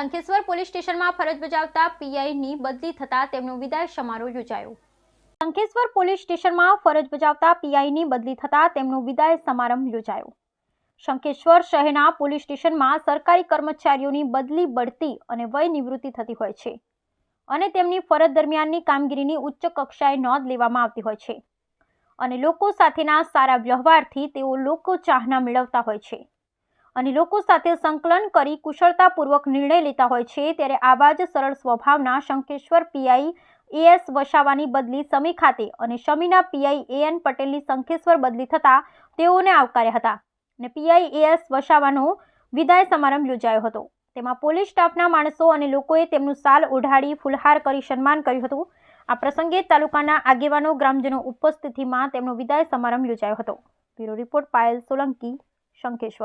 Police સ્ટેશનમાં ફરજ બજાવતા પીઆઈની બદલી થતા તેમનો વિદાય સમારોહ યોજાયો. શંખેશ્વર પોલીસ સ્ટેશનમાં ફરજ બજાવતા પીઆઈની બદલી થતા તેમનો વિદાય સમારંભ યોજાયો. શંખેશ્વર શહેરના પોલીસ સ્ટેશનમાં સરકારી કર્મચારીઓની બદલી બઢતી અને વય નિવૃત્તિ થતી હોય છે અને તેમની ફરજ દરમિયાનની કામગીરીની ઉચ્ચ કક્ષાએ નોંધ લેવામાં આવતી હોય છે અને લોકો સાથેના સારા વ્યવહારથી તેઓ લોકો ચાહના મેળવતા હોય છે. અને લોકો સાથે સંકલન કરી કુશળતાપૂર્વક નિર્ણય લેતા હોય છે, ત્યારે આવા જ સરળ સ્વભાવના શંખેશ્વર પીઆઈ એએસ વસાવાની બદલી સમી ખાતે અને શમીના પીઆઈ એએન પટેલની શંખેશ્વર બદલી થતાં તેઓને આવકાર્યા હતા. અને પીઆઈ એએસ વસાવાનો વિદાય સમારંભ યોજાયો હતો. તેમાં પોલીસ સ્ટાફના માણસો અને લોકોએ તેમનું સાલ ઓઢાડી ફુલહાર કરી સન્માન કર્યું હતું. આ પ્રસંગે તાલુકાના આગેવાનો, ગ્રામજનો ઉપસ્થિતિમાં તેમનો વિદાય સમારંભ યોજાયો હતો. Bureau report Payal Solanki Shankheshwar